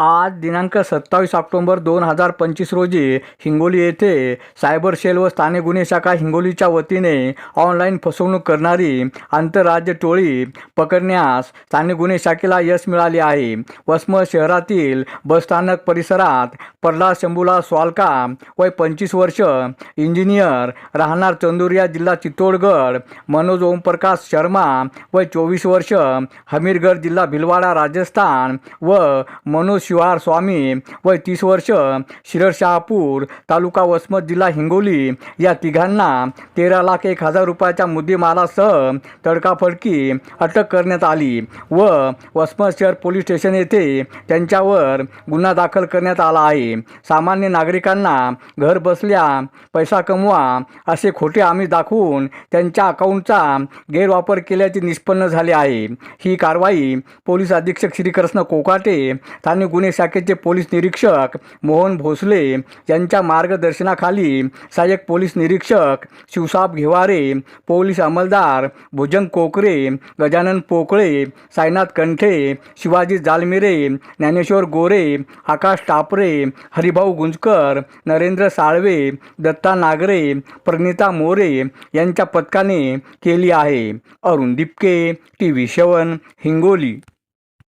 आज दिनांक सत्तावीस ऑक्टोबर दोन हजार पंचवीस रोजी हिंगोली येथे सायबर सेल व स्थानिक गुन्हे शाखा हिंगोलीच्या वतीने ऑनलाईन फसवणूक करणारी आंतरराज्य टोळी पकडण्यास स्थानिक गुन्हे शाखेला यश मिळाले आहे. वसमत शहरातील बसस्थानक परिसरात प्रल्हाद शंभूला स्वालका वय पंचवीस वर्ष इंजिनियर राहणार चंदुरिया जिल्हा चित्तोडगड मनोज ओमप्रकाश शर्मा वय चोवीस वर्ष हमीरगड जिल्हा भिलवाडा राजस्थान व मनोज शिवार स्वामी वय तीस वर्ष शिरशहापूर तालुका वसमत जिल्हा हिंगोली. या तिघांना तेरा लाख एक हजार रुपयाच्या मुद्देमालासह तडकाफडकी अटक करण्यात आली व वसमत शहर पोलीस स्टेशन येथे त्यांच्यावर गुन्हा दाखल करण्यात आला आहे. सामान्य नागरिकांना घर बसल्या पैसा कमवा असे खोटे आम्ही दाखवून त्यांच्या अकाउंटचा गैरवापर केल्याचे निष्पन्न झाले आहे. ही कारवाई पोलीस अधीक्षक श्रीकृष्ण कोकाटे स्थानिक गुन्हे शाखेचे पोलीस निरीक्षक मोहन भोसले यांच्या मार्गदर्शनाखाली सहाय्यक पोलीस निरीक्षक शिवसाब घेवारे पोलीस अंमलदार भुजंग कोकरे गजानन पोकळे साईनाथ कंठे शिवाजी जालमिरे ज्ञानेश्वर गोरे आकाश टापरे हरिभाऊ गुंजकर नरेंद्र साळवे दत्ता नागरे प्रणिता मोरे यांच्या पथकाने केली आहे. अरुण दिपके टी व्ही शवन हिंगोली.